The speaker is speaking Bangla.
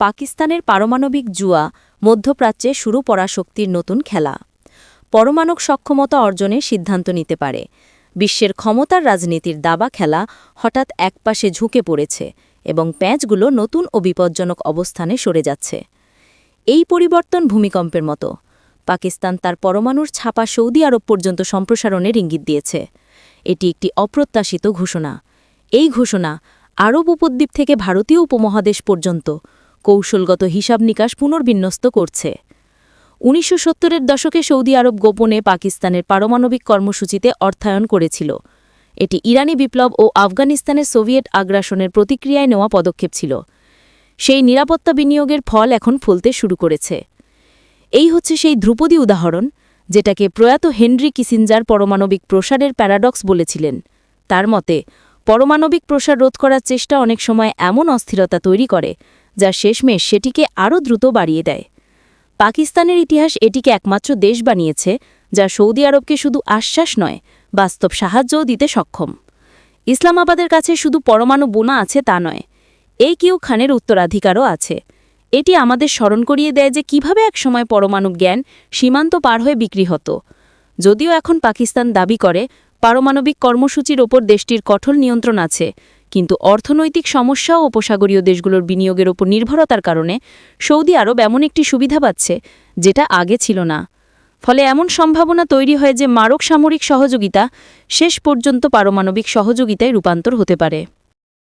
পাকিস্তানের পারমাণবিক জুয়া মধ্যপ্রাচ্যে শুরু পরাশক্তির নতুন খেলা। পরমাণুক সক্ষমতা অর্জনের সিদ্ধান্ত নিতে পারে। বিশ্বের ক্ষমতার রাজনীতির দাবা খেলা হঠাৎ একপাশে ঝুঁকে পড়েছে এবং প্যাঁচগুলো নতুন ও বিপজ্জনক অবস্থানে সরে যাচ্ছে। এই পরিবর্তন ভূমিকম্পের মতো। পাকিস্তান তার পরমাণুর ছাপা সৌদি আরব পর্যন্ত সম্প্রসারণের ইঙ্গিত দিয়েছে। এটি একটি অপ্রত্যাশিত ঘোষণা। এই ঘোষণা আরব উপদ্বীপ থেকে ভারতীয় উপমহাদেশ পর্যন্ত কৌশলগত হিসাব নিকাশ পুনর্বিন্যস্ত করছে। উনিশশো সত্তরের দশকে সৌদি আরব গোপনে পাকিস্তানের পারমাণবিক কর্মসূচিতে অর্থায়ন করেছিল। এটি ইরানি বিপ্লব ও আফগানিস্তানের সোভিয়েট আগ্রাসনের প্রতিক্রিয়ায় নেওয়া পদক্ষেপ ছিল। সেই নিরাপত্তা বিনিয়োগের ফল এখন ফলতে শুরু করেছে। এই হচ্ছে সেই ধ্রুপদী উদাহরণ, যেটাকে প্রয়াত হেনরি কিসিঞ্জার পরমাণবিক প্রসারের প্যারাডক্স বলেছিলেন। তার মতে, পরমাণবিক প্রসার রোধ করার চেষ্টা অনেক সময় এমন অস্থিরতা তৈরি করে যা শেষমেশ সেটিকে আরও দ্রুত বাড়িয়ে দেয়। পাকিস্তানের ইতিহাস এটিকে একমাত্র দেশ বানিয়েছে, যা সৌদি আরবকে শুধু আশ্বাস নয়, বাস্তব সাহায্যও দিতে সক্ষম। ইসলামাবাদের কাছে শুধু পরমাণু বোনা আছে তা নয়, এই কিউ খানের উত্তরাধিকারও আছে। এটি আমাদের স্মরণ করিয়ে দেয় যে কীভাবে একসময় পরমাণু জ্ঞান সীমান্ত পার হয়ে বিক্রি হতো। যদিও এখন পাকিস্তান দাবি করে, পারমাণবিক কর্মসূচির ওপর দেশটির কঠোর নিয়ন্ত্রণ আছে কিন্তু অর্থনৈতিক সমস্যা ও উপসাগরীয় দেশগুলোর বিনিয়োগের ওপর নির্ভরতার কারণে সৌদি আরব এমন একটি সুবিধা পাচ্ছে যেটা আগে ছিল না। ফলে এমন সম্ভাবনা তৈরি হয় যে মারক সামরিক সহযোগিতা শেষ পর্যন্ত পারমাণবিক সহযোগিতায় রূপান্তর হতে পারে।